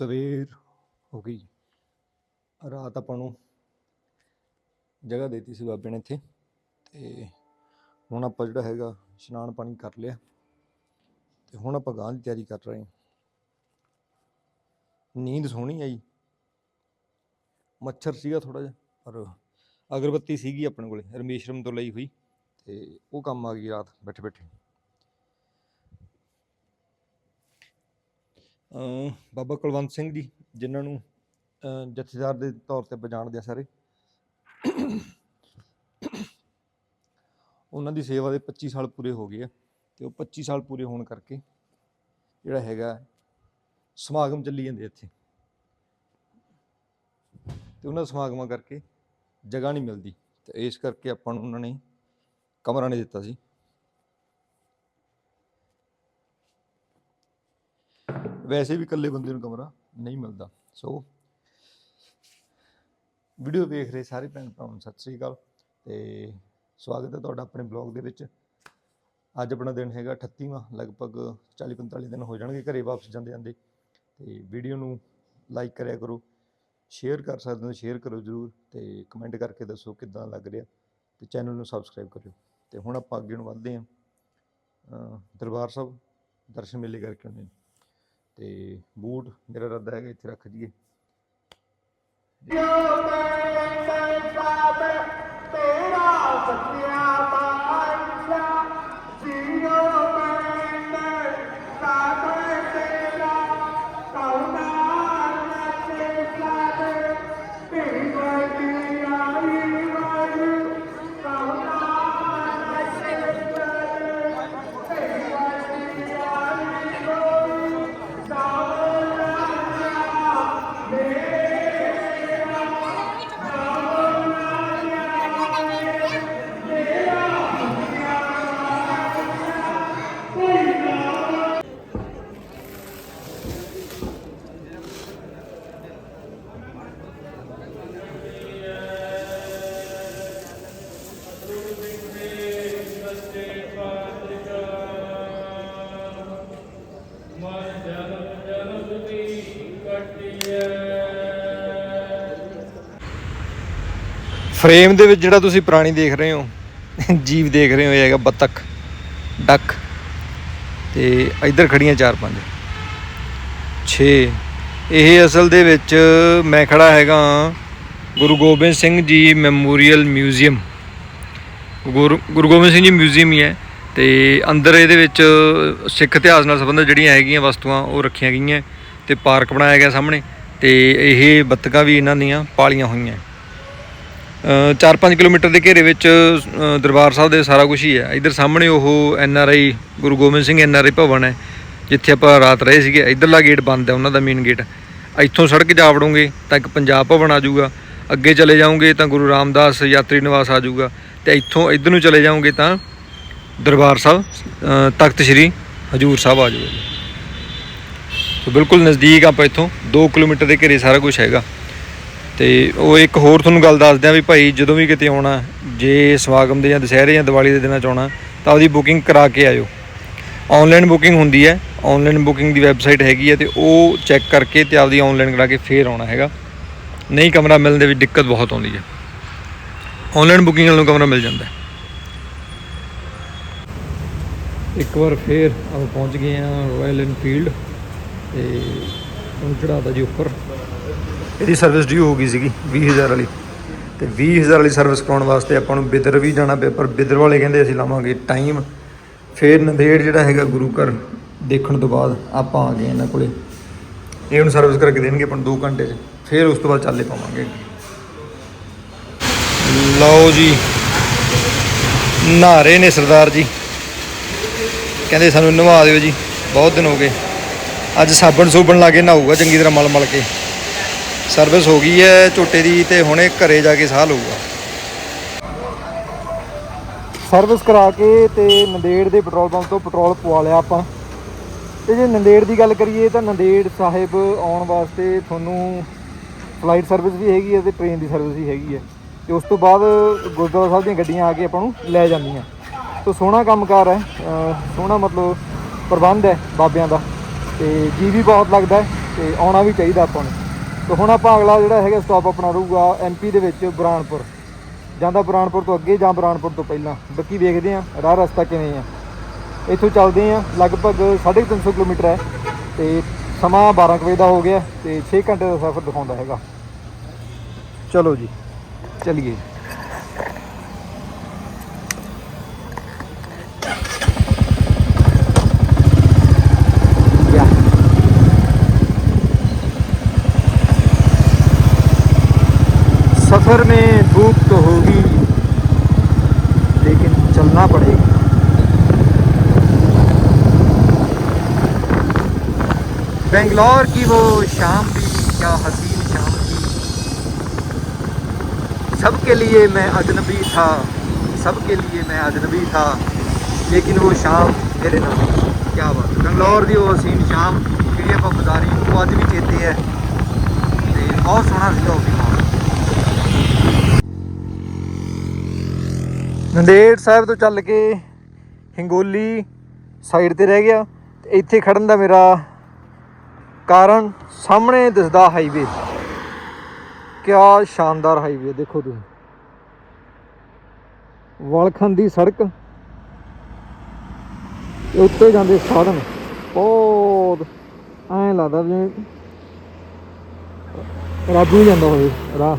ਸਵੇਰ ਹੋ ਗਈ। ਰਾਤ ਆਪਾਂ ਨੂੰ ਜਗ੍ਹਾ ਦੇਤੀ ਸੀ ਬਾਬੇ ਨੇ ਇੱਥੇ। ਤੇ ਹੁਣ ਆਪਾਂ ਜਿਹੜਾ ਹੈਗਾ ਇਸ਼ਨਾਨ ਪਾਣੀ ਕਰ ਲਿਆ। ਤੇ ਹੁਣ ਆਪਾਂ ਗਾਂ ਦੀ ਤਿਆਰੀ ਕਰ ਰਹੇ ਹਾਂ। ਨੀਂਦ ਸੋਹਣੀ ਆਈ। ਮੱਛਰ ਸੀਗਾ ਥੋੜਾ ਜਿਹਾ, ਪਰ ਅਗਰਬੱਤੀ ਸੀਗੀ ਆਪਣੇ ਕੋਲੇ, ਰਮੇਸ਼ਰਮ ਤੋਂ ਲਈ ਹੋਈ। ਤੇ ਉਹ ਕੰਮ ਆ ਗਈ ਰਾਤ ਬੈਠੇ ਬੈਠੇ ਬਾਬਾ ਕੁਲਵੰਤ ਸਿੰਘ ਜੀ, ਜਿਨ੍ਹਾਂ ਨੂੰ ਜਥੇਦਾਰ ਦੇ ਤੌਰ ਤੇ ਆਪਾਂ ਜਾਣਦੇ ਆ ਸਾਰੇ। ਉਹਨਾਂ ਦੀ ਸੇਵਾ ਦੇ 25 ਸਾਲ ਪੂਰੇ ਹੋ ਗਏ ਆ ਤੇ ਉਹ 25 ਸਾਲ ਪੂਰੇ ਹੋਣ ਕਰਕੇ ਜਿਹੜਾ ਹੈਗਾ, ਸਮਾਗਮ ਚੱਲੀ ਜਾਂਦੇ ਇੱਥੇ। ਤੇ ਉਹਨਾਂ ਸਮਾਗਮਾਂ ਕਰਕੇ ਜਗ੍ਹਾ ਨਹੀਂ ਮਿਲਦੀ। ਤੇ ਇਸ ਕਰਕੇ ਆਪਾਂ ਨੂੰ ਉਹਨਾਂ ਨੇ ਕਮਰਾ ਨਹੀਂ ਦਿੱਤਾ ਸੀ। ਵੈਸੇ ਵੀ ਇਕੱਲੇ ਬੰਦੇ ਨੂੰ ਕਮਰਾ ਨਹੀਂ ਮਿਲਦਾ। ਸੋ ਵੀਡੀਓ ਵੇਖ ਰਹੇ ਸਾਰੇ ਭੈਣ ਭਰਾਵਾਂ ਨੂੰ ਸਤਿ ਸ੍ਰੀ ਅਕਾਲ ਤੇ ਸਵਾਗਤ ਹੈ ਤੁਹਾਡਾ ਆਪਣੇ ਬਲੌਗ ਦੇ ਵਿੱਚ। ਅੱਜ ਆਪਣਾ ਦਿਨ ਹੈਗਾ 38ਵਾਂ ਲਗਭਗ 40 45 ਦਿਨ ਹੋ ਜਾਣਗੇ ਘਰੇ ਵਾਪਸ ਜਾਂਦੇ ਜਾਂਦੇ। ਤੇ ਵੀਡੀਓ ਨੂੰ ਲਾਈਕ ਕਰਿਆ ਕਰੋ ਸ਼ੇਅਰ ਕਰ ਸਕਦੇ ਹੋ ਸ਼ੇਅਰ ਕਰੋ ਜਰੂਰ ਤੇ ਕਮੈਂਟ ਕਰਕੇ ਦੱਸੋ ਕਿੱਦਾਂ ਲੱਗ ਰਿਹਾ ਤੇ ਚੈਨਲ ਨੂੰ ਸਬਸਕ੍ਰਾਈਬ ਕਰਿਓ। ਤੇ ਹੁਣ ਆਪਾਂ ਅੱਗੇ ਨੂੰ ਵਧਦੇ ਹਾਂ। ਦਰਬਾਰ ਸਾਹਿਬ, ਦਰਸ਼ਨ ਮੇਲੇ ਕਰਕੇ ਆਉਂਦੇ ਨੇ ਤੇ ਬੂਟ ਮੇਰਾ ਰੱਦਾ ਹੈਗਾ ਇੱਥੇ ਰੱਖ ਜੀਏ ਫਰੇਮ ਦੇ ਵਿੱਚ ਜਿਹੜਾ ਤੁਸੀਂ ਪ੍ਰਾਣੀ ਦੇਖ ਰਹੇ ਹੋ, ਜੀਵ ਦੇਖ ਰਹੇ ਹੋ, ਇਹ ਹੈਗਾ ਬੱਤਖ, ਡੱਕ। ਤੇ ਇੱਧਰ ਖੜੀਆਂ ਚਾਰ ਪੰਜ। 6 ਇਹ ਅਸਲ ਦੇ ਵਿੱਚ ਮੈਂ ਖੜਾ ਹੈਗਾ Guru Gobind Singh ji memorial museum. Guru Guru Gobind Singh ji museum ਹੀ ਹੈ ਤੇ ਅੰਦਰ ਇਹਦੇ ਵਿੱਚ ਸਿੱਖ ਇਤਿਹਾਸ ਨਾਲ ਸੰਬੰਧਿਤ ਜਿਹੜੀਆਂ ਹੈਗੀਆਂ ਵਸਤੂਆਂ, ਉਹ ਰੱਖੀਆਂ ਗਈਆਂ ਤੇ ਪਾਰਕ ਬਣਾਇਆ ਗਿਆ ਸਾਹਮਣੇ ਤੇ ਇਹ ਬੱਤਕਾਂ ਵੀ ਇਹਨਾਂ ਦੀਆਂ ਪਾਲੀਆਂ ਹੋਈਆਂ। 4-5 ਕਿਲੋਮੀਟਰ ਦੇ ਘੇਰੇ ਵਿੱਚ ਦਰਬਾਰ ਸਾਹਿਬ ਦੇ ਸਾਰਾ ਕੁਝ ਹੀ ਹੈ। ਇਧਰ ਸਾਹਮਣੇ ਉਹ N R I, Guru Gobind Singh N R I Bhavan ਹੈ, ਜਿੱਥੇ ਆਪਾਂ ਰਾਤ ਰਹੇ ਸੀਗੇ। ਇਧਰਲਾ ਗੇਟ ਬੰਦ ਹੈ ਉਹਨਾਂ ਦਾ ਮੇਨ ਗੇਟ ਇੱਥੋਂ ਸੜਕ ਜਾ ਵੜੋਗੇ, ਤਾਂ ਇੱਕ ਪੰਜਾਬ ਭਵਨ ਆ ਜਾਊਗਾ। ਅੱਗੇ ਚਲੇ ਜਾਓਗੇ ਤਾਂ ਗੁਰੂ ਰਾਮਦਾਸ ਯਾਤਰੀ ਨਿਵਾਸ ਆ ਜਾਊਗਾ। ਤੇ ਇੱਥੋਂ ਇਧਰ ਨੂੰ ਚਲੇ ਜਾਓਗੇ ਤਾਂ ਦਰਬਾਰ ਸਾਹਿਬ ਤਖਤ ਸ੍ਰੀ ਹਜੂਰ ਸਾਹਿਬ ਆ ਜਾਊਗਾ ਸੋ ਬਿਲਕੁਲ ਨਜ਼ਦੀਕ ਆਪਾਂ ਇੱਥੋਂ 2 ਕਿਲੋਮੀਟਰ ਦੇ ਘੇਰੇ ਸਾਰਾ ਕੁਝ ਹੈਗਾ। ਤੇ ਉਹ ਇੱਕ ਹੋਰ ਤੁਹਾਨੂੰ ਗੱਲ ਦੱਸ ਦਿਆਂ ਵੀ ਭਾਈ ਜਦੋਂ ਵੀ ਕਿਤੇ ਆਉਣਾ, ਜੇ ਸਮਾਗਮ ਦੇ ਜਾਂ ਦੁਸਹਿਰੇ ਜਾਂ ਦੀਵਾਲੀ ਦੇ ਦਿਨਾਂ ਚ ਆਉਣਾ, ਤਾਂ ਉਹਦੀ ਬੁਕਿੰਗ ਕਰਾ ਕੇ ਆਇਓ। ਆਨਲਾਈਨ ਬੁਕਿੰਗ ਹੁੰਦੀ ਹੈ ਆਨਲਾਈਨ ਬੁਕਿੰਗ ਦੀ ਵੈਬਸਾਈਟ ਹੈਗੀ ਹੈ ਤੇ ਉਹ ਚੈੱਕ ਕਰਕੇ ਤੇ ਆਪਦੀ ਆਨਲਾਈਨ ਕਰਾ ਕੇ ਫੇਰ ਆਉਣਾ ਹੈਗਾ। ਨਹੀਂ ਕਮਰਾ ਮਿਲਣ ਦੇ ਵਿੱਚ ਦਿੱਕਤ ਬਹੁਤ ਆਉਂਦੀ ਹੈ। ਆਨਲਾਈਨ ਬੁਕਿੰਗ ਨਾਲ ਕਮਰਾ ਮਿਲ ਜਾਂਦਾ ਹੈ। ਇੱਕ ਵਾਰ ਫੇਰ ਆਪਾਂ ਪਹੁੰਚ ਗਏ ਆ ਰਾਇਲ ਐਨਫੀਲਡ ਤੇ ਹੁਣ ਚੜਾਤਾ ਜੀ ਉੱਪਰ। ਇਹਦੀ ਸਰਵਿਸ ਡਿਊ ਹੋ ਗਈ ਸੀਗੀ 20000 ਵਾਲੀ। ਤੇ 20000 ਵਾਲੀ ਸਰਵਿਸ ਕਰਾਉਣ ਵਾਸਤੇ ਆਪਾਂ ਨੂੰ ਬਿਦਰ ਵੀ ਜਾਣਾ ਪਿਆ, ਪਰ ਬਿਦਰ ਵਾਲੇ ਕਹਿੰਦੇ ਅਸੀਂ ਲਾਵਾਂਗੇ ਟਾਈਮ ਫੇਰ ਨੰਦੇੜ ਜਿਹੜਾ ਹੈਗਾ ਗੁਰੂ ਘਰ ਦੇਖਣ ਤੋਂ ਬਾਅਦ ਆਪਾਂ ਆ ਗਏ ਇਹਨਾਂ ਕੋਲੇ। ਇਹ ਹੁਣ ਸਰਵਿਸ ਕਰਕੇ ਦੇਣਗੇ ਆਪਾਂ ਨੂੰ 2 ਘੰਟੇ 'ਚ। ਫੇਰ ਉਸ ਤੋਂ ਬਾਅਦ ਚੱਲੇ ਪਾਵਾਂਗੇ। ਲਓ ਜੀ। ਨਹਾਰੇ ਨੇ ਸਰਦਾਰ ਜੀ। ਕਹਿੰਦੇ ਸਾਨੂੰ ਨਵਾ ਦਿਓ ਜੀ। ਬਹੁਤ ਦਿਨ ਹੋ ਗਏ। ਅੱਜ ਸਾਬਣ ਸੂਬਣ ਲਾ ਕੇ ਨਹਾਊਗਾ, ਚੰਗੀ ਤਰ੍ਹਾਂ ਮਲ ਮਲ ਕੇ। ਸਰਵਿਸ ਹੋ ਗਈ ਹੈ ਝੋਟੇ ਦੀ ਤੇ ਹੁਣੇ ਘਰੇ ਜਾ ਕੇ ਸਾਹ ਲਊਗਾ। ਸਰਵਿਸ ਕਰਾ ਕੇ ਤੇ ਨੰਦੇੜ ਦੇ ਪੈਟਰੋਲ ਪੰਪ ਤੋਂ ਪੈਟਰੋਲ ਪਵਾ ਲਿਆ ਆਪਾਂ। ਤੇ ਜੇ ਨੰਦੇੜ ਦੀ ਗੱਲ ਕਰੀਏ ਤਾਂ ਨੰਦੇੜ ਸਾਹਿਬ ਆਉਣ ਵਾਸਤੇ ਤੁਹਾਨੂੰ ਫਲਾਈਟ ਸਰਵਿਸ ਵੀ ਹੈਗੀ ਹੈ ਤੇ ਟ੍ਰੇਨ ਦੀ ਸਰਵਿਸ ਵੀ ਹੈਗੀ ਹੈ। ਤੇ ਉਸ ਤੋਂ ਬਾਅਦ ਗੁਰਦੁਆਰਾ ਸਾਹਿਬ ਦੀਆਂ ਗੱਡੀਆਂ ਆ ਕੇ ਆਪਾਂ ਨੂੰ ਲੈ ਜਾਂਦੀਆਂ। ਤੋਂ ਸੋਹਣਾ ਕੰਮਕਾਰ ਹੈ ਸੋਹਣਾ ਮਤਲਬ ਪ੍ਰਬੰਧ ਹੈ ਬਾਬਿਆਂ ਦਾ। ਤੇ ਜੀ ਵੀ ਬਹੁਤ ਲੱਗਦਾ ਹੈ ਤੇ ਆਉਣਾ ਵੀ ਚਾਹੀਦਾ ਆਪਾਂ ਨੂੰ। ਤੇ ਹੁਣ ਆਪਾਂ ਅਗਲਾ ਜਿਹੜਾ ਹੈਗਾ ਸਟਾਪ ਆਪਣਾ ਰਹੂਗਾ ਐਮਪੀ ਦੇ ਵਿੱਚ ਬੁਰਾਨਪੁਰ। ਜਾਂਦਾ ਬੁਰਾਨਪੁਰ ਤੋਂ ਅੱਗੇ ਜਾਂ ਬਰਾਨਪੁਰ ਤੋਂ ਪਹਿਲਾਂ? ਬਾਕੀ ਵੇਖਦੇ ਆ ਰਾਹ ਰਸਤਾ ਕਿਵੇਂ ਆ। ਇੱਥੋਂ ਚੱਲਦੇ ਆ ਲਗਭਗ 350 ਕਿਲੋਮੀਟਰ ਹੈ ਤੇ ਸਮਾਂ 12 ਕੁ ਵਜੇ ਦਾ ਹੋ ਗਿਆ ਤੇ 6 ਘੰਟੇ ਦਾ ਸਫ਼ਰ ਦਿਖਾਉਂਦਾ ਹੈਗਾ। ਚਲੋ ਜੀ, ਚਲਿਏ। सफर में धूप तो होगी लेकिन चलना पड़ेगा बेंगलोर की वो शाम भी क्या हसीन शाम थी सबके लिए मैं अजनबी था सबके लिए मैं अजनबी था लेकिन वो शाम मेरे नाम क्या ਬਾਤ ਬੰਗਲੌਰ ਦੀ ਉਹ ਹਸੀਨ ਸ਼ਾਮ ਜਿਹੜੀ ਆਪਾਂ ਗੁਜ਼ਾਰੀ ਉਹ ਅੱਜ ਵੀ ਚੇਤੇ ਹੈ ਤੇ ਬਹੁਤ ਸੋਹਣਾ ਸੀਗਾ ਉਹ ਵੀ ਨੰਦੇੜ ਸਾਹਿਬ ਤੋਂ ਚੱਲ ਕੇ ਹਿੰਗੋਲੀ ਸਾਈਡ ਤੇ ਰਹਿ ਗਿਆ ਤੇ ਇੱਥੇ ਖੜਨ ਦਾ ਮੇਰਾ ਕਾਰਨ ਸਾਹਮਣੇ ਦਿਸਦਾ ਹਾਈਵੇ ਕਿਆ ਸ਼ਾਨਦਾਰ ਹਾਈਵੇ ਦੇਖੋ ਤੁਸੀਂ। ਵਲਖਣ ਦੀ ਸੜਕ ਤੇ ਉੱਤੇ ਜਾਂਦੇ ਸਾਧਨ। ਬਹੁਤ ਐਂ ਲੱਗਦਾ ਜਿਵੇਂ ਰੱਬ ਜਾਂਦਾ ਹੋਵੇ, ਰਾਹ।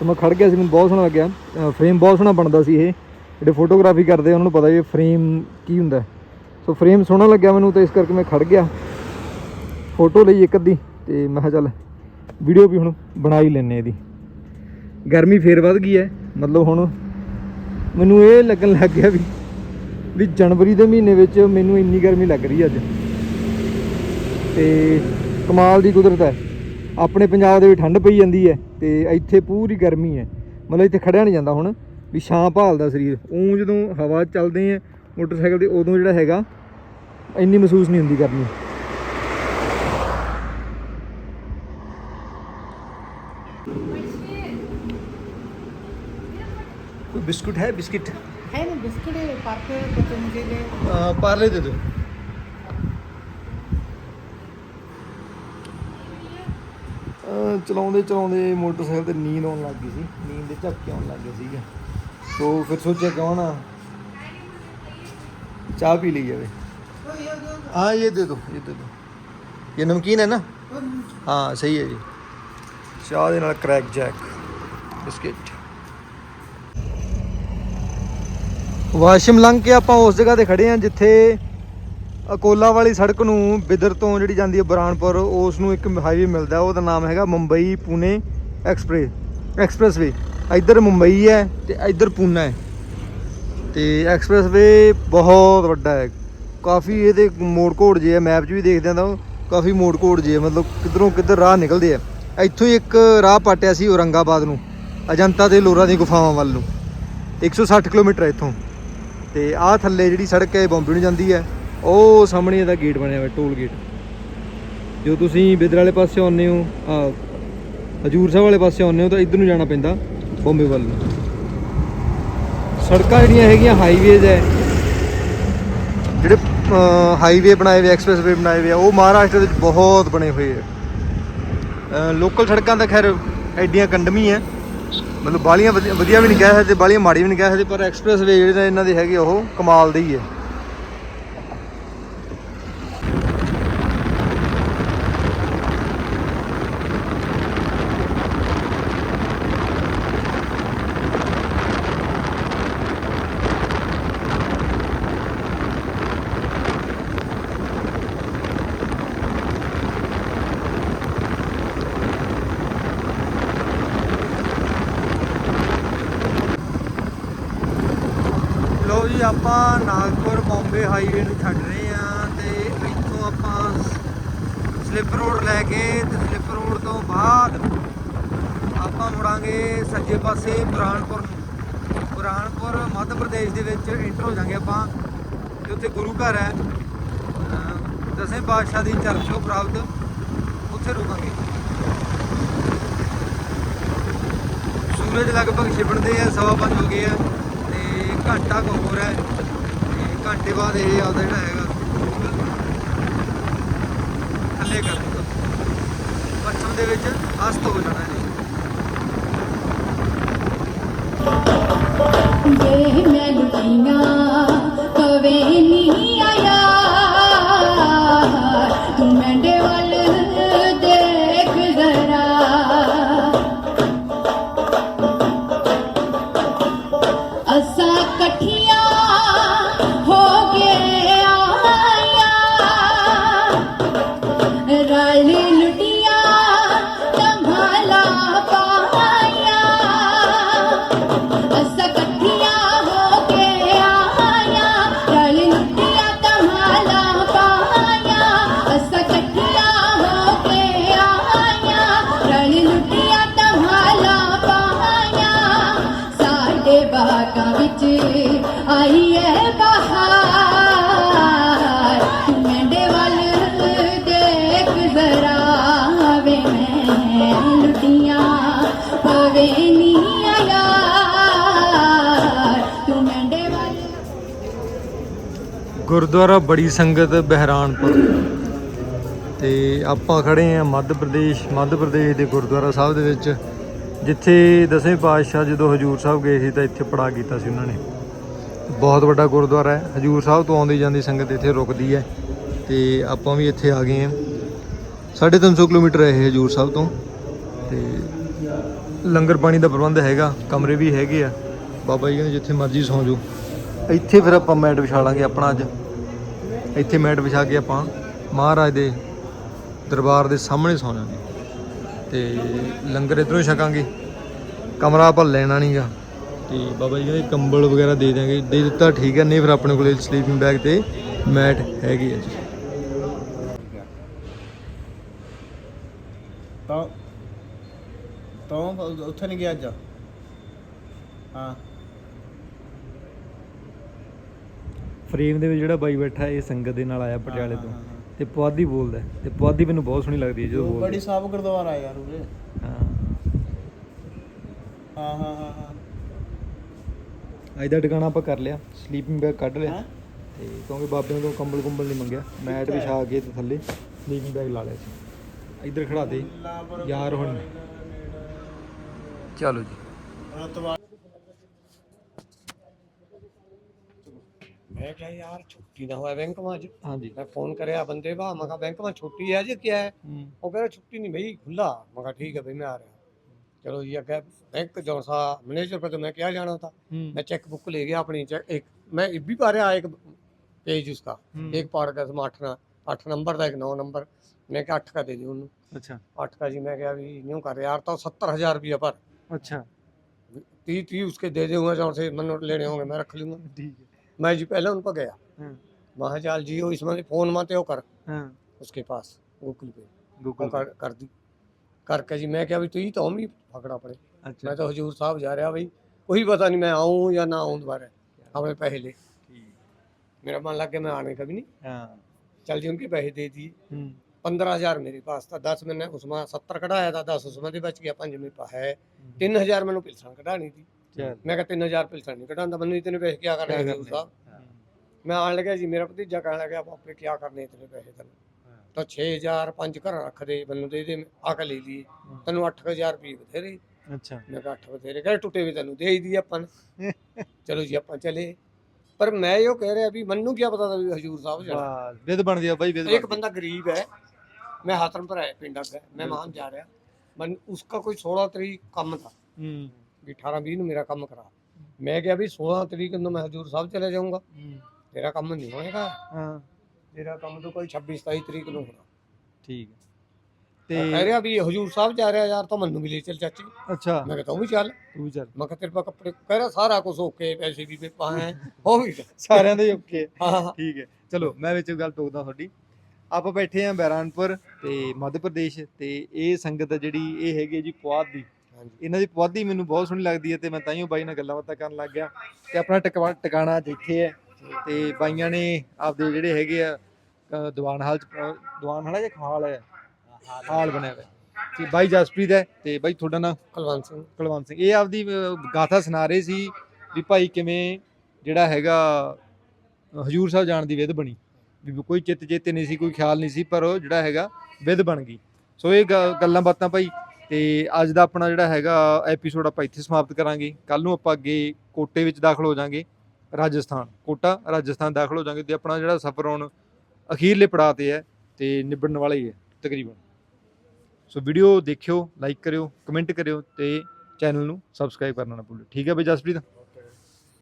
ਤੇ ਮੈਂ ਖੜ ਗਿਆ ਸੀ, ਮੈਨੂੰ ਬਹੁਤ ਸੋਹਣਾ ਲੱਗਿਆ। ਫਰੇਮ ਬਹੁਤ ਸੋਹਣਾ ਬਣਦਾ ਸੀ ਇਹ। ਜਿਹੜੇ ਫੋਟੋਗ੍ਰਾਫੀ ਕਰਦੇ ਉਹਨਾਂ ਨੂੰ ਪਤਾ ਇਹ ਫਰੇਮ ਕੀ ਹੁੰਦਾ ਸੋ ਫਰੇਮ ਸੋਹਣਾ ਲੱਗਿਆ ਮੈਨੂੰ ਤਾਂ ਇਸ ਕਰਕੇ ਮੈਂ ਖੜ ਗਿਆ। ਫੋਟੋ ਲਈ ਇੱਕ ਅੱਧੀ ਤੇ ਮੈਂ ਕਿਹਾ ਚੱਲ ਵੀਡੀਓ ਵੀ ਹੁਣ ਬਣਾ ਹੀ ਲੈਨੇ ਇਹਦੀ। ਗਰਮੀ ਫੇਰ ਵੱਧ ਗਈ ਹੈ। ਮਤਲਬ ਹੁਣ ਮੈਨੂੰ ਇਹ ਲੱਗਣ ਲੱਗ ਗਿਆ ਵੀ ਵੀ ਜਨਵਰੀ ਦੇ ਮਹੀਨੇ ਵਿੱਚ ਮੈਨੂੰ ਇੰਨੀ ਗਰਮੀ ਲੱਗ ਰਹੀ ਅੱਜ। ਤੇ ਕਮਾਲ ਦੀ ਕੁਦਰਤ ਹੈ। ਆਪਣੇ ਪੰਜਾਬ ਦੇ ਵਿੱਚ ਠੰਡ ਪਈ ਜਾਂਦੀ ਹੈ ਤੇ ਇੱਥੇ ਪੂਰੀ ਗਰਮੀ ਹੈ ਮਤਲਬ ਇੱਥੇ ਖੜਿਆ ਨਹੀਂ ਜਾਂਦਾ ਹੁਣ ਵੀ ਛਾਂ ਭਾਲਦਾ ਸਰੀਰ ਉਹ ਜਦੋਂ ਹਵਾ 'ਚ ਚੱਲਦੇ ਆ ਮੋਟਰਸਾਈਕਲ ਤੇ ਉਦੋਂ ਜਿਹੜਾ ਹੈਗਾ ਇੰਨੀ ਮਹਿਸੂਸ ਨਹੀਂ ਹੁੰਦੀ ਗਰਮੀ ਕੋਈ ਬਿਸਕੁਟ ਹੈ ਬਿਸਕੁਟ है ना बिस्किट पार्क तो मुझे ले ਪਾਰਲੇ ਦੇ ਦਿਓ ਅਹ ਚਲਾਉਂਦੇ ਚਲਾਉਂਦੇ ਮੋਟਰਸਾਈਕਲ ਤੇ ਨੀਂਦ ਆਉਣ ਲੱਗ ਗਈ ਸੀ ਨੀਂਦ ਦੇ ਝੱਕੇ ਆਉਣ ਲੱਗ ਗਏ ਸੀਗੇ ਸੋ ਫਿਰ ਸੋਚਿਆ ਕਿਉਂ ਨਾ ਚਾਹ ਪੀ ਲਈ ਜਾਵੇ हाँ ये दे दो ये दे दो ये नमकीन है ना हाँ सही है जी ਚਾਹ ਦੇ ਨਾਲ ਕ੍ਰੈਕ ਜੈਕ ਬਿਸਕਿਟ ਵਾਸ਼ਮ ਲੰਘ ਕੇ ਆਪਾਂ ਉਸ ਜਗ੍ਹਾ ਤੇ ਖੜੇ ਆ ਜਿੱਥੇ ਅਕੋਲਾ ਵਾਲੀ ਸੜਕ ਨੂੰ ਬਿਦਰ ਤੋਂ ਜਿਹੜੀ ਜਾਂਦੀ ਹੈ ਬਰਾਨਪੁਰ ਉਸ ਨੂੰ ਇੱਕ ਹਾਈਵੇ ਮਿਲਦਾ ਉਹਦਾ ਨਾਮ ਹੈਗਾ ਮੁੰਬਈ ਪੂਨੇ ਐਕਸਪ੍ਰੈਸ ਐਕਸਪ੍ਰੈਸਵੇ। ਇੱਧਰ ਮੁੰਬਈ ਹੈ ਤੇ ਇੱਧਰ ਪੂਨਾ ਹੈ। ਤੇ ਐਕਸਪ੍ਰੈਸਵੇ ਬਹੁਤ ਵੱਡਾ ਹੈ। ਕਾਫੀ ਇਹਦੇ ਮੋੜ ਘੋੜ ਜੇ ਹੈ ਮੈਪ 'ਚ ਵੀ ਦੇਖਦੇ ਆ ਤਾਂ ਉਹ ਕਾਫੀ ਮੋੜ ਘੋੜ ਜੇ ਆ, ਮਤਲਬ ਕਿੱਧਰੋਂ ਕਿੱਧਰ ਰਾਹ ਨਿਕਲਦੇ ਆ। ਇੱਥੋਂ ਹੀ ਇੱਕ ਰਾਹ ਪਾਟਿਆ ਸੀ ਔਰੰਗਾਬਾਦ ਨੂੰ ਅਜੰਤਾ ਤੇ ਲੋਰਾ ਦੀ ਗੁਫਾਵਾਂ ਵੱਲ ਨੂੰ। 160 ਕਿਲੋਮੀਟਰ ਹੈ ਇੱਥੋਂ। ਤੇ ਆਹ ਥੱਲੇ ਜਿਹੜੀ ਸੜਕ ਹੈ ਇਹ ਬੰਬੇ ਨੂੰ ਜਾਂਦੀ ਹੈ। ਉਹ ਸਾਹਮਣੇ ਇਹਦਾ ਗੇਟ ਬਣਿਆ ਹੋਇਆ ਟੋਲ ਗੇਟ ਜੋ ਤੁਸੀਂ ਬਿਦਰ ਵਾਲੇ ਪਾਸੇ ਆਉਂਦੇ ਹੋ ਹਜੂਰ ਸਾਹਿਬ ਵਾਲੇ ਪਾਸੇ ਆਉਂਦੇ ਹੋ, ਤਾਂ ਇੱਧਰ ਨੂੰ ਜਾਣਾ ਪੈਂਦਾ, ਬੰਬੇ ਵੱਲ ਨੂੰ। ਸੜਕਾਂ ਜਿਹੜੀਆਂ ਹੈਗੀਆਂ ਹਾਈਵੇਜ਼ ਹੈ ਜਿਹੜੇ ਹਾਈਵੇ ਬਣਾਏ ਹੋਏ ਐਕਸਪ੍ਰੈਸਵੇ ਬਣਾਏ ਹੋਏ ਆ, ਉਹ ਮਹਾਰਾਸ਼ਟਰ ਵਿੱਚ ਬਹੁਤ ਬਣੇ ਹੋਏ ਆ ਲੋਕਲ ਸੜਕਾਂ ਤਾਂ ਖੈਰ ਐਡੀਆਂ ਕੰਡਮੀ ਆ ਮਤਲਬ ਬਾਲੀਆਂ ਵਧੀਆ ਵਧੀਆ ਵੀ ਨਹੀਂ ਕਹਿ ਸਕਦੇ ਬਾਲੀਆਂ ਮਾੜੀ ਵੀ ਨਹੀਂ ਕਹਿ ਸਕਦੇ, ਪਰ ਐਕਸਪ੍ਰੈਸਵੇ ਜਿਹੜੇ ਇਹਨਾਂ ਦੇ ਹੈਗੇ ਉਹ ਕਮਾਲ ਦੇ ਹੀ ਹੈ ਲੋ ਜੀ ਆਪਾਂ ਨਾਗਪੁਰ ਬੰਬੇ ਹਾਈਵੇ ਨੂੰ ਛੱਡ ਰਹੇ ਆ ਤੇ ਇੱਥੋਂ ਆਪਾਂ ਸਲਿੱਪ ਰੋਡ ਲੈ ਕੇ ਤੇ ਸਲਿੱਪ ਰੋਡ ਤੋਂ ਬਾਅਦ ਆਪਾਂ ਮੁੜਾਂਗੇ ਸੱਜੇ ਪਾਸੇ ਬੁਰਾਨਪੁਰ ਨੂੰ। ਬੁਰਾਨਪੁਰ ਮੱਧ ਪ੍ਰਦੇਸ਼ ਦੇ ਵਿੱਚ ਐਂਟਰ ਹੋ ਜਾਾਂਗੇ ਆਪਾਂ ਤੇ ਉੱਥੇ ਗੁਰੂ ਘਰ ਹੈ। ਦਸਵੇਂ ਪਾਤਸ਼ਾਹ ਦੀ ਚਰਚੋ ਪ੍ਰਾਪਤ ਉੱਥੇ ਰੁਕਾਂਗੇ। ਸੂਰਜ ਲਗਭਗ ਛਿਪਣ ਦੇ ਆ, ਸਵਾ ਪੰਜ ਹੋ ਗਏ ਆ ਤੇ ਘੰਟਾ ਕੁ ਹੋਰ ਹੈ। ਘੰਟੇ ਬਾਅਦ ਇਹ ਆਪਦਾ ਜਿਹੜਾ ਹੈਗਾ। ਥੱਲੇ ਕਰ ਦੂਗਾ ਦੇ ਵਿੱਚ ਅਸਤ ਹੋ ਜਾਣਾ ਜੀ ਜੇ ਮੈਂ ਲੁਟੀਆਂ ਗੁਰਦੁਆਰਾ ਬੜੀ ਸੰਗਤ ਬਹਿਰਾਨਪੁਰ। ਤੇ ਆਪਾਂ ਖੜੇ ਆ ਮੱਧ ਪ੍ਰਦੇਸ਼ ਮੱਧ ਪ੍ਰਦੇਸ਼ ਦੇ ਗੁਰਦੁਆਰਾ ਸਾਹਿਬ ਦੇ ਵਿੱਚ, ਜਿੱਥੇ ਦਸਵੇਂ ਪਾਤਸ਼ਾਹ ਜਦੋਂ ਹਜੂਰ ਸਾਹਿਬ ਗਏ ਸੀ ਤਾਂ ਇੱਥੇ ਪੜਾ ਕੀਤਾ ਸੀ ਉਹਨਾਂ ਨੇ। ਬਹੁਤ ਵੱਡਾ ਗੁਰਦੁਆਰਾ ਹੈ। ਹਜੂਰ ਸਾਹਿਬ ਤੋਂ ਆਉਂਦੀ ਜਾਂਦੀ ਸੰਗਤ ਇੱਥੇ ਰੁਕਦੀ ਹੈ ਤੇ ਆਪਾਂ ਵੀ ਇੱਥੇ ਆ ਗਏ ਆ। 350 ਕਿਲੋਮੀਟਰ ਹੈ ਇਹ ਹਜੂਰ ਸਾਹਿਬ ਤੋਂ। ਤੇ ਲੰਗਰ ਪਾਣੀ ਦਾ ਪ੍ਰਬੰਧ ਹੈਗਾ, ਕਮਰੇ ਵੀ ਹੈਗੇ ਆ। ਬਾਬਾ ਜੀ ਕਹਿੰਦੇ ਜਿੱਥੇ ਮਰਜ਼ੀ ਸੌਂ ਜਾਓ। ਇੱਥੇ ਫਿਰ ਆਪਾਂ ਮੈਟ ਵਿਛਾ ਲਾਂਗੇ ਆਪਣਾ ਅੱਜ। ਇੱਥੇ ਮੈਟ ਵਿਛਾ ਕੇ ਆਪਾਂ ਮਹਾਰਾਜ ਦੇ ਦਰਬਾਰ ਦੇ ਸਾਹਮਣੇ ਸੌਂ ਜਾਾਂਗੇ ਤੇ ਲੰਗਰ ਇਧਰੋਂ ਛਕਾਂਗੇ। ਕਮਰਾ ਆਪਾਂ ਲੈਣਾ ਨਹੀਂਗਾ ਤੇ ਬਾਬਾ ਜੀ ਕਹਿੰਦੇ ਕੰਬਲ ਵਗੈਰਾ ਦੇ ਦਾਂਗੇ ਦੇ ਦਿੱਤਾ, ਠੀਕ ਹੈ ਨਹੀਂ ਫਿਰ ਆਪਣੇ ਕੋਲੇ ਸਲੀਪਿੰਗ ਬੈਗ ਤੇ ਮੈਟ ਹੈਗੀ ਹੈ ਜੀ। ਤਾਂ ਤਾਂ ਉੱਥੇ ਨਹੀਂ ਗਿਆ ਅੱਜ? ਹਾਂ। ਫਰੇਮ ਦੇ ਵਿੱਚ ਜਿਹੜਾ ਬਾਈ ਬੈਠਾ ਇਹ ਸੰਗਤ ਦੇ ਨਾਲ ਆਇਆ ਪਟਿਆਲੇ ਤੋਂ। ਤੇ ਪੁਆਧੀ ਬੋਲਦਾ। ਤੇ ਪੁਆਧੀ ਮੈਨੂੰ ਬਹੁਤ ਸੋਹਣੀ ਲੱਗਦੀ ਹੈ ਜਦੋਂ ਬੋਲਦਾ ਬੜੀ ਸਾਫ਼ ਗੁਰਦੁਆਰਾ ਹੈ ਯਾਰ ਉਰੇ। ਹਾਂ। ਹਾਂ ਹਾਂ ਹਾਂ ਅੱਜ ਦਾ ਟਿਕਾਣਾ ਆਪਾਂ ਕਰ ਲਿਆ। ਸਲੀਪਿੰਗ ਬੈਗ ਕੱਢ ਲਿਆ? ਤੇ ਕਿਉਂਕਿ ਬਾਬਿਆਂ ਤੋਂ ਕੰਬਲ ਕੁੰਬਲ ਨਹੀਂ ਮੰਗਿਆ। ਮੈਟ ਵਿਛਾ ਕੇ ਤੇ ਥੱਲੇ ਸਲੀਪਿੰਗ ਬੈਗ ਲਾ ਲਿਆ ਸੀ। ਇੱਧਰ ਖੜਾ ਦੇ। ਯਾਰ ਹੁਣ। ਚਲੋ ਜੀ। ਰਤਵਾ मैं क्या यार छुट्टी ना हुआ है बैंक में आज हाँ जी मैं फोन करे बंदे बा मैं कहा बैंक में छुट्टी है जी क्या है वो कह रहे छुट्टी नहीं भाई खुला मैं कहा ठीक है भाई मैं आ रहा चलो ये क्या बैंक जो सा मैनेजर पर तो मैं क्या जाना था मैं चेक बुक ले गया अपनी चेक एक मैं भी पा रहा एक पेज उसका एक पार का अठ अठ नंबर का एक नौ नंबर मैं क्या अठ का दे दी उन्होंने अच्छा अठ का जी मैं क्या भी यूं कर यार तो सत्तर हजार रुपया पर अच्छा ती ती उसके दे दूंगा जो से मन लेने होंगे मैं रख लूंगा ठीक है मैं जी पहले उन पर गया हाँ, वहाँ चाल जी हो इसमें फोन माते हो कर हाँ, उसके पास गूगल पे वो गूगल कर, कर दी करके जी मैं क्या भी तू ही तो हम ही पकड़ा पड़े अच्छा मैं तो हजूर साहब जा रहा भाई कोई पता नहीं मैं आऊँ या ना आऊँ दोबारा हमने पैसे ले ठीक, मेरा मन लग गया मैं आने का भी नहीं हाँ, चल जी उनके पैसे दे दिए हम्म, पंद्रह हजार मेरे पास था दस मैंने उसमें सत्तर कढ़ाया था दस उसमें दे बच गया पंज मेरे पास है हम्म, तीन हजार मैंने पिलसन कढ़ानी थी ਮੈਂ ਕਿਹਾ 3000 ਪਿਲਸਣ ਨਹੀਂ ਕਢਾਉਂਦਾ ਮੈਨੂੰ ਇਤਨੇ ਪੈਸੇ ਕਿਆ ਕਰਨੇ ਹੈ। ਸਾਹਿਬ ਮੈਂ ਆਣ ਲੱਗਿਆ ਜੀ ਮੇਰਾ ਭਤੀਜਾ ਕਹਿਣ ਲੱਗਿਆ ਬਾਪੇ ਕਿਆ ਕਰਨੇ ਇਤਨੇ ਪੈਸੇ ਤੈਨੂੰ? ਤਾਂ 6000 ਪੰਜ ਘਰ ਰੱਖ ਦੇ ਮੈਨੂੰ ਦੇ ਦੇ ਆ ਕੇ ਲੈ ਲਈ ਤੈਨੂੰ 8000 ਰੁਪਏ ਬਥੇਰੇ। ਅੱਛਾ। ਮੈਂ ਕਿਹਾ 8 ਬਥੇਰੇ ਕਹੇ ਟੁੱਟੇ ਵੀ ਤੈਨੂੰ ਦੇ ਦੀ ਆਪਾਂ ਚਲੋ ਜੀ ਆਪਾਂ ਚਲੇ। ਪਰ ਮੈਂ ਇਹੋ ਕਹਿ ਰਿਹਾ ਵੀ ਮੈਨੂੰ ਕੀ ਪਤਾ ਸੀ ਹਜੂਰ ਸਾਹਿਬ ਜਾਣਾ। ਵਿਦ ਬਣਦੀ ਆ ਬਾਈ ਵਿਦ ਇੱਕ ਬੰਦਾ ਗਰੀਬ ਹੈ ਮੈਂ ਹਾਤਰਮ ਪਰ ਆਇਆ ਪਿੰਡ ਅੱਗੇ ਮੈਂ ਮਾਨ ਜਾ ਰਿਹਾ। ਮਨ ਉਸਕਾ ਕੋਈ 16 ਤਰੀਕ ਕੰਮ ਦਾ ਹੂੰ। ਵੀ 18 20 ਨੂੰ ਮੇਰਾ ਕੰਮ ਕਰਾ। ਮੈਂ ਕਿਹਾ ਵੀ 16 ਤਰੀਕ ਨੂੰ ਮੈਂ ਹਜ਼ੂਰ ਸਾਹਿਬ ਚਲੇ ਜਾਊਂਗਾ। ਤੇਰਾ ਕੰਮ ਨਹੀਂ ਹੋਏਗਾ। ਹਾਂ। ਤੇਰਾ ਕੰਮ ਤਾਂ ਕੋਈ 26 27 ਤਰੀਕ ਨੂੰ ਹੋਣਾ। ਠੀਕ ਹੈ। ਤੇ ਕਹਿ ਰਿਹਾ ਵੀ ਹਜੂਰ ਸਾਹਿਬ ਜਾ ਰਿਹਾ ਯਾਰ ਤਾਂ ਮੈਨੂੰ ਵੀ ਲੈ ਚੱਲ ਚਾਚੀ। ਅੱਛਾ। ਮੈਂ ਕਿਹਾ ਤੂੰ ਵੀ ਚੱਲ। ਤੂੰ ਵੀ ਚੱਲ। ਮੈਂ ਕਿਹਾ ਤੇਰੇ ਪਾ ਕੱਪੜੇ ਕਹਿ ਰਿਹਾ ਸਾਰਾ ਕੁਝ ਓਕੇ ਪੈਸੇ ਵੀ ਪੇ ਪਾਏ ਹੋ ਵੀ ਸਾਰਿਆਂ ਦੇ ਓਕੇ ਹਾਂ। ਠੀਕ ਹੈ। ਚਲੋ ਮੈਂ ਵਿੱਚ ਗੱਲ ਟੋਕਦਾ ਤੁਹਾਡੀ। ਆਪਾਂ ਬੈਠੇ ਆਂ ਬੈਰਾਨਪੁਰ ਤੇ ਮੱਧ ਪ੍ਰਦੇਸ਼ ਤੇ ਇਹ ਸੰਗਤ ਜਿਹੜੀ ਇਹ ਹੈਗੀ ਜੀ ਪੁਆਧ ਦੀ। ਇਹਨਾਂ ਦੀ ਪੁਆਧੀ ਮੈਨੂੰ ਬਹੁਤ ਸੋਹਣੀ ਲੱਗਦੀ ਹੈ ਤੇ ਮੈਂ ਤਾਈਓ ਬਾਈ ਨਾਲ ਗੱਲਾਂ ਬਾਤਾਂ ਕਰਨ ਲੱਗ ਗਿਆ ਤੇ ਆਪਣਾ ਟਿਕਵਾ- ਟਿਕਾਣਾ ਜਿੱਥੇ ਹੈ ਤੇ ਬਾਈਆਂ ਨੇ ਆਪਦੇ ਜਿਹੜੇ ਹੈਗੇ ਆ ਅ, ਦੀਵਾਨ ਹਾਲ ਚ ਦੀਵਾਨ ਹਾਲ ਹੈ ਜਾਂ ਹਾਲ ਹੈ? ਹਾਲ ਬਣਿਆ ਹੋਇਆ। ਤੇ ਬਾਈ ਜਸਪ੍ਰੀਤ ਹੈ ਤੇ ਬਾਈ ਤੁਹਾਡਾ ਨਾਮ ਕੁਲਵੰਤ ਸਿੰਘ। ਕੁਲਵੰਤ ਸਿੰਘ। ਇਹ ਆਪਦੀ ਅ, ਗਾਥਾ ਸੁਣਾ ਰਹੇ ਸੀ ਵੀ ਭਾਈ ਕਿਵੇਂ ਜਿਹੜਾ ਹੈਗਾ ਅ, ਹਜੂਰ ਸਾਹਿਬ ਜਾਣ ਦੀ ਵਿਧ ਬਣੀ। ਵੀ ਕੋਈ ਚਿੱਤ ਚੇਤੇ ਨਹੀਂ ਸੀ ਕੋਈ ਖਿਆਲ ਨਹੀਂ ਸੀ ਪਰ ਉਹ ਜਿਹੜਾ ਹੈਗਾ ਵਿਧ ਬਣ ਗਈ। ਸੋ ਇਹ ਗ- ਗੱਲਾਂ ਬਾਤਾਂ ਭਾਈ ਤੇ ਅੱਜ ਦਾ ਆਪਣਾ ਜਿਹੜਾ ਹੈਗਾ ਐਪੀਸੋਡ ਆਪਾਂ ਇੱਥੇ ਸਮਾਪਤ ਕਰਾਂਗੇ। ਕੱਲ ਨੂੰ ਆਪਾਂ ਅੱਗੇ ਕੋਟੇ ਵਿੱਚ ਦਾਖਲ ਹੋ ਜਾਾਂਗੇ ਰਾਜਸਥਾਨ। ਕੋਟਾ, ਰਾਜਸਥਾਨ ਦਾਖਲ ਹੋ ਜਾਾਂਗੇ ਤੇ ਆਪਣਾ ਜਿਹੜਾ ਸਫ਼ਰ ਹੁਣ ਅਖੀਰਲੇ ਪੜਾਅ ਤੇ ਹੈ ਤੇ ਨਿਬੜਨ ਵਾਲਾ ਹੀ ਹੈ, ਤਕਰੀਬਨ। ਸੋ ਵੀਡੀਓ ਦੇਖਿਓ ਲਾਈਕ ਕਰਿਓ ਕਮੈਂਟ ਕਰਿਓ ਤੇ ਚੈਨਲ ਨੂੰ ਸਬਸਕ੍ਰਾਈਬ ਕਰਨਾ ਨਾ ਭੁੱਲਿਓ ਠੀਕ ਹੈ ਬਈ ਜਸਪ੍ਰੀਤ?